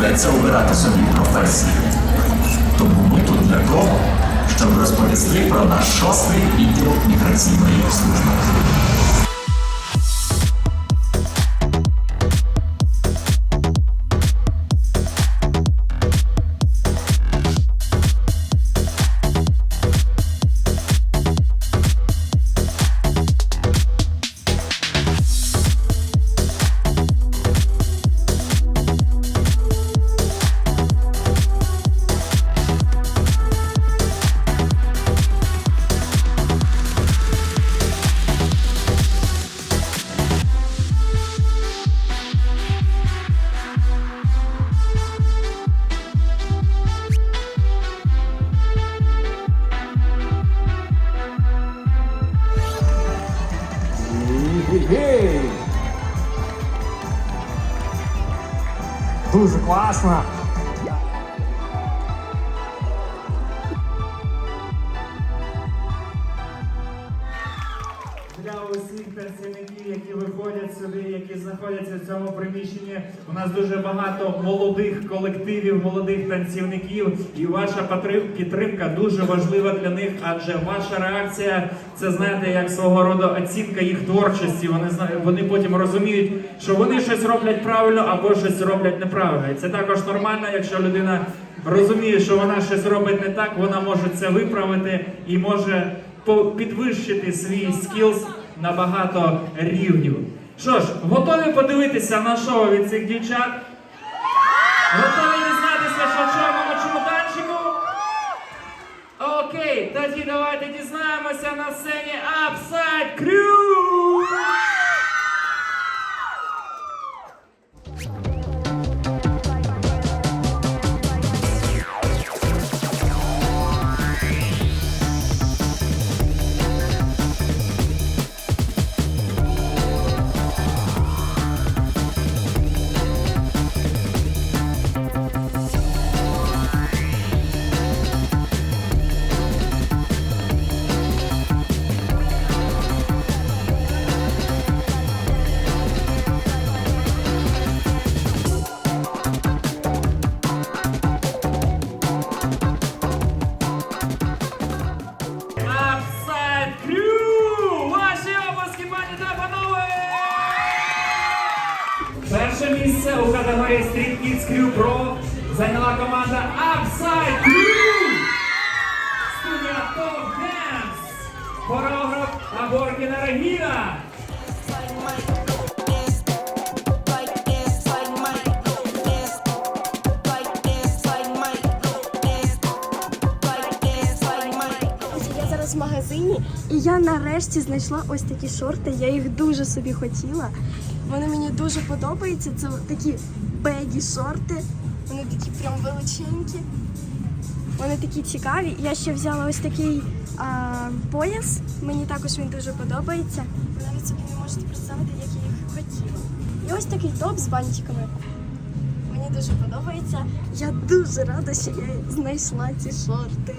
доведеться обирати собі професію. Тому ми тут для того, щоб розповісти про наш шостий відділ міграційної служби. класно. Дуже багато молодих колективів, молодих танцівників, і ваша підтримка дуже важлива для них, адже ваша реакція це знаєте, як свого роду оцінка їх творчості. Вони вони потім розуміють, що вони щось роблять правильно або щось роблять неправильно. І це також нормально, якщо людина розуміє, що вона щось робить не так, вона може це виправити і може підвищити свій скілз на багато рівнів. Що ж, готові подивитися на шоу від цих дівчат? Готові дізнатися, що чорному чемоданчику? Окей, тоді давайте дізнаємося на сцені Upside Crew! У категорії Street Kids Crew Pro зайняла команда Upside Crew! Студія Top Dance! Хореограф Аборкіна Регіна! В магазині і я нарешті знайшла ось такі шорти. Я їх дуже собі хотіла. Вони мені дуже подобаються. Це такі бегі шорти. Вони такі прям величенькі. Вони такі цікаві. Я ще взяла ось такий а, пояс. Мені також він дуже подобається. Ви навіть собі не можете представити, як я їх хотіла. І ось такий топ з бантиками. Мені дуже подобається. Я дуже рада, що я знайшла ці шорти.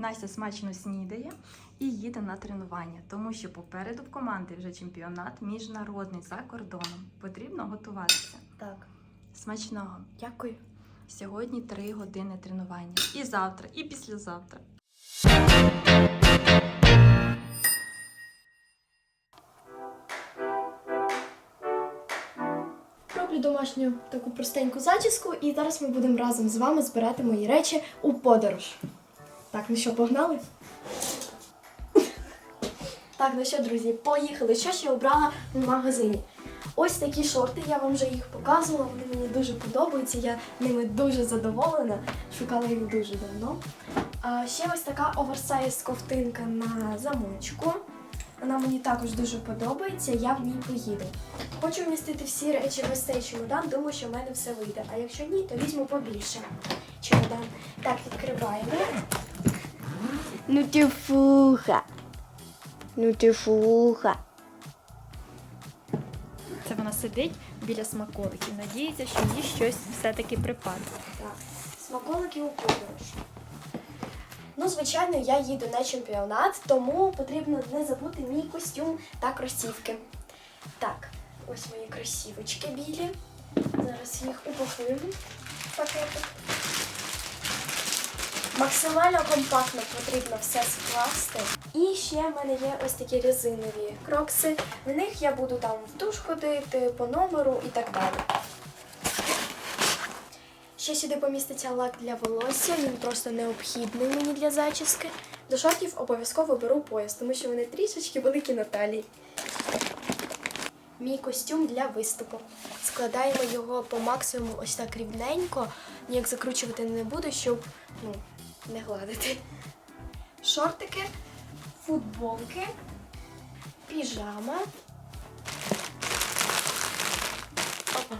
Настя смачно снідає і їде на тренування, тому що попереду в команди вже чемпіонат міжнародний за кордоном. Потрібно готуватися. Так, Смачного! дякую. Сьогодні три години тренування. І завтра, і післязавтра. Роблю домашню таку простеньку зачіску, і зараз ми будемо разом з вами збирати мої речі у подорож. Так, ну що, погнали? Так, ну що, друзі, поїхали. Що ж я обрала в магазині? Ось такі шорти, я вам вже їх показувала, вони мені дуже подобаються, я ними дуже задоволена, шукала їх дуже давно. А ще ось така оверсайз ковтинка на замочку. Вона мені також дуже подобається, я в ній поїду. Хочу вмістити всі речі в ось цей чемодан, думаю, що в мене все вийде. А якщо ні, то візьму побільше чемодан. Так, відкриваємо. Ну ти фуха. Ну ти фуха. Це вона сидить біля смаколиків. Надіється, що їй щось все-таки припаде. Так, смаколики у подорож. Ну, звичайно, я їду на чемпіонат, тому потрібно не забути мій костюм та кросівки. Так, ось мої кросівочки білі. Зараз їх упакуємо в пакетик. Максимально компактно потрібно все скласти. І ще в мене є ось такі резинові крокси. В них я буду там в душ ходити, по номеру і так далі. Ще сюди поміститься лак для волосся, він просто необхідний мені для зачіски. До шортів обов'язково беру пояс, тому що вони трішечки великі на талії. Мій костюм для виступу. Складаємо його по максимуму ось так рівненько. Ніяк закручувати не буду, щоб ну, не гладити. Шортики, футболки, піжама. Опа.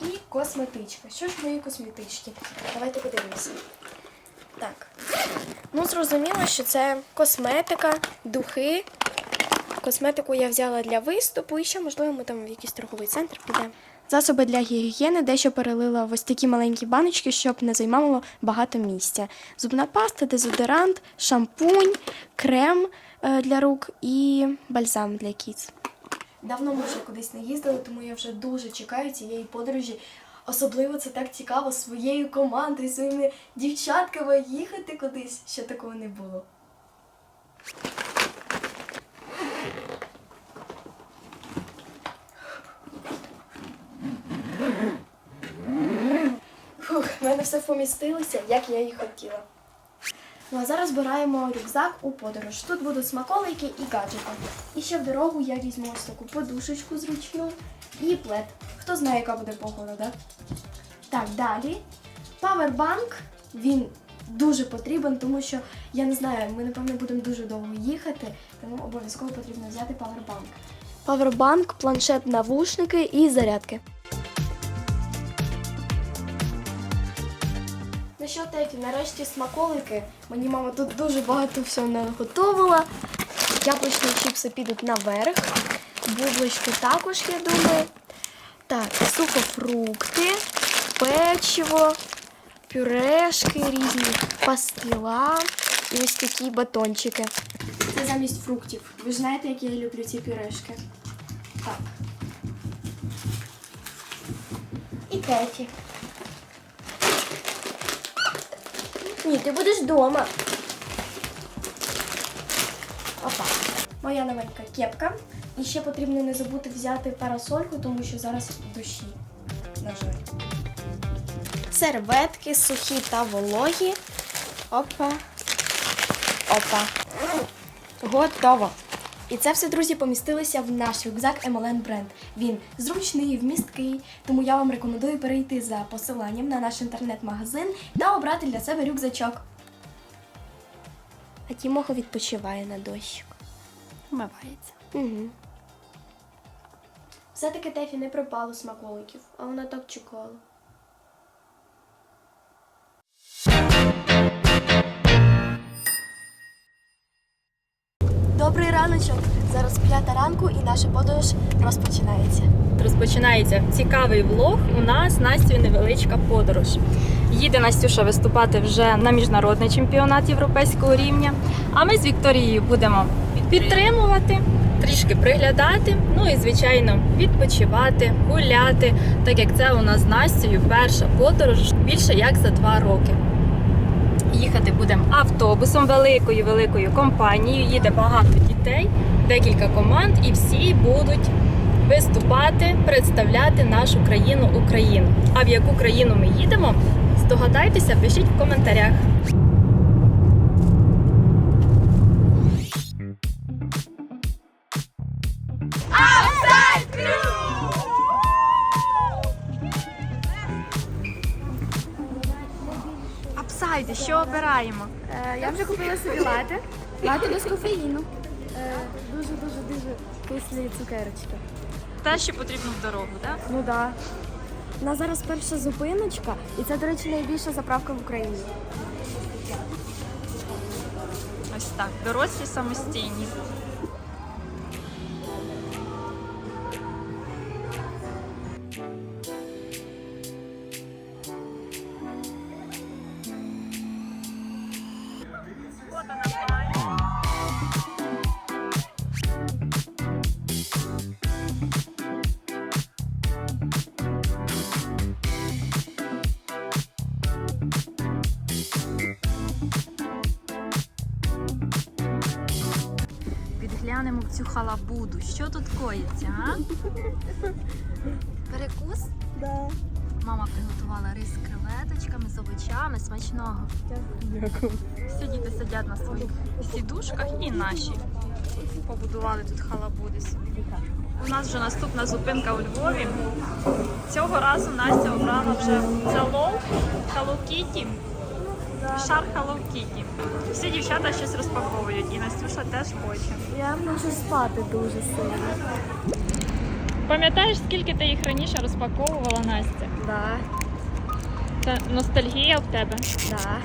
І косметичка. Що ж в моїй косметичці? Давайте подивимося. Так. Ну, зрозуміло, що це косметика, духи. Косметику я взяла для виступу і ще, можливо, ми там в якийсь торговий центр підемо. Засоби для гігієни дещо перелила в ось такі маленькі баночки, щоб не займало багато місця. Зубна паста, дезодорант, шампунь, крем е, для рук і бальзам для кіц. Давно ми вже кудись не їздили, тому я вже дуже чекаю цієї подорожі. Особливо це так цікаво своєю командою, своїми дівчатками їхати кудись. Ще такого не було. В мене все помістилося, як я і хотіла. Ну а зараз збираємо рюкзак у подорож. Тут будуть смаколики і гаджети. І ще в дорогу я візьму ось таку подушечку зручну і плед. Хто знає, яка буде погода, так? Так, далі. Павербанк. Він дуже потрібен, тому що я не знаю, ми напевно будемо дуже довго їхати, тому обов'язково потрібно взяти павербанк. Павербанк, планшет, навушники і зарядки. Що, Тефі, нарешті смаколики. Мені мама тут дуже багато всього наготовила. Яблучні чіпси підуть наверх. Бублички також, я думаю. Так, сухофрукти, печиво, пюрешки різні, пастила і ось такі батончики. Це замість фруктів. Ви ж знаєте, як я люблю ці пюрешки. Так. І Тефі. Ні, ти будеш вдома. Опа. Моя новенька кепка. І ще потрібно не забути взяти парасольку, тому що зараз дощі. На жаль. Серветки сухі та вологі. Опа. Опа. Готово. І це все, друзі, помістилося в наш рюкзак MLN Brand. Він зручний, вмісткий, тому я вам рекомендую перейти за посиланням на наш інтернет-магазин та обрати для себе рюкзачок. А Тімохо відпочиває на дощику. Вмивається. Угу. Все-таки Тефі не пропало смаколиків, а вона так чекала. Добрий раночок. Зараз п'ята ранку і наша подорож розпочинається. Розпочинається цікавий влог. У нас Настю невеличка подорож. Їде Настюша виступати вже на міжнародний чемпіонат європейського рівня. А ми з Вікторією будемо підтримувати, трішки приглядати. Ну і звичайно відпочивати, гуляти, так як це у нас з Настю перша подорож більше як за два роки. Їхати будемо автобусом великою великою компанією. Їде багато дітей, декілька команд, і всі будуть виступати, представляти нашу країну Україну. А в яку країну ми їдемо? Здогадайтеся, пишіть в коментарях. Що Е, я вже купила собі лати. Лати без кофеїну. Дуже-дуже дуже кислі цукерочки. Те, що потрібно в дорогу, так? Ну да. У нас зараз перша зупиночка, і це, до речі, найбільша заправка в Україні. Ось так. Дорослі самостійні. Цю халабуду. Що тут коїться, а? Перекус? Да. Мама приготувала рис з креветочками, з овочами, смачного. Дякую. Всі діти сидять на своїх сідушках і наші. Побудували тут халабуди собі. У нас вже наступна зупинка у Львові. Цього разу Настя обрала вже залов Hello Kitty. Шар Hello Kitty. Всі дівчата щось розпаковують, і Настюша теж хоче. Я можу спати дуже сильно. Пам'ятаєш, скільки ти їх раніше розпаковувала, Настя? Да, Це ностальгія в тебе. да.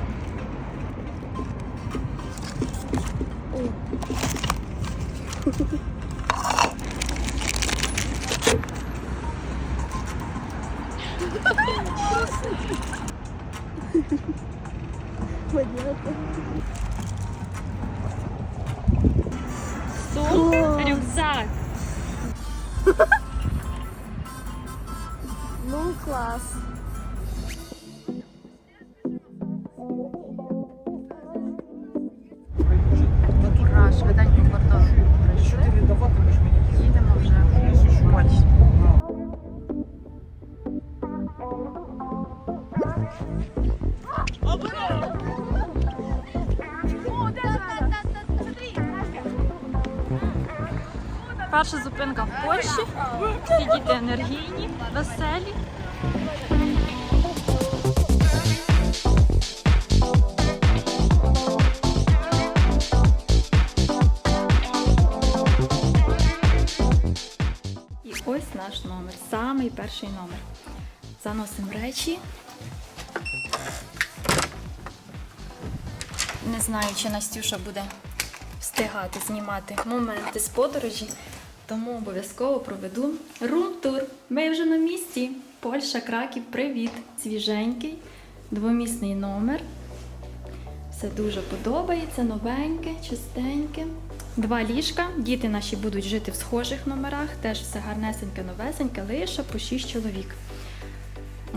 Понятно. Сум, рюкзак. Ну, клас. Зупинка в Польщі. Всі діти енергійні, веселі. І ось наш номер, самий перший номер. Заносимо речі. Не знаю, чи Настюша буде встигати знімати моменти з подорожі, тому обов'язково проведу рум-тур. Ми вже на місці. Польща, Краків, привіт! Свіженький, двомісний номер. Все дуже подобається, новеньке, чистеньке. Два ліжка. Діти наші будуть жити в схожих номерах, теж все гарнесеньке, новесеньке, лише по 6 чоловік.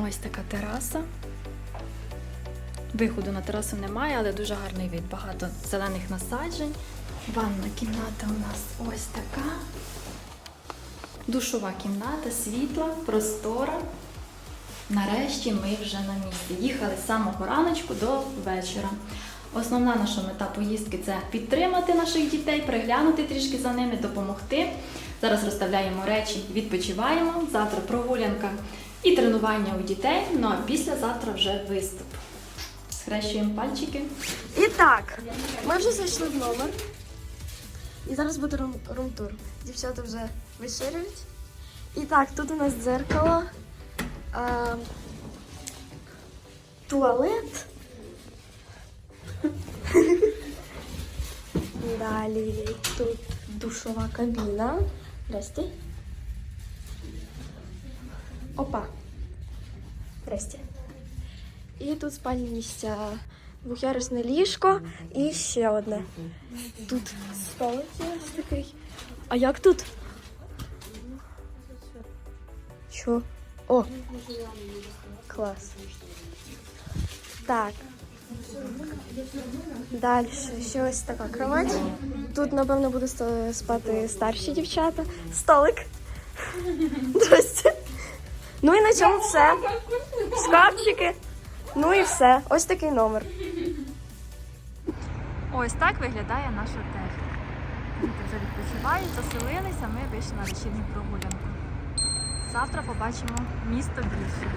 Ось така тераса. Виходу на терасу немає, але дуже гарний вид. Багато зелених насаджень. Ванна кімната у нас ось така. Душова кімната, світла, простора. Нарешті ми вже на місці. Їхали з самого раночку до вечора. Основна наша мета поїздки це підтримати наших дітей, приглянути трішки за ними, допомогти. Зараз розставляємо речі, відпочиваємо. Завтра прогулянка і тренування у дітей. Ну а післязавтра вже виступ. Схрещуємо пальчики. І так, ми вже зайшли в номер. І зараз буде рум- рум-тур. Дівчата вже вечеряють. І так, тут у нас дзеркало, а, туалет. Далі тут душова кабіна. Здрасте. Опа. Здрасте. І тут спальні місця, двох'ярусне ліжко і ще одне. Тут столик такий. А як тут? Що? О! Клас. Так. Далі ще ось така кровать. Тут, напевно, ста- спати старші дівчата. Столик. Ну і на цьому все. Шкафчики. Ну і все. Ось такий номер. Ось так виглядає наш отель. Діти вже відпочивають, заселилися, ми вийшли на вечірню прогулянку. Завтра побачимо місто більше.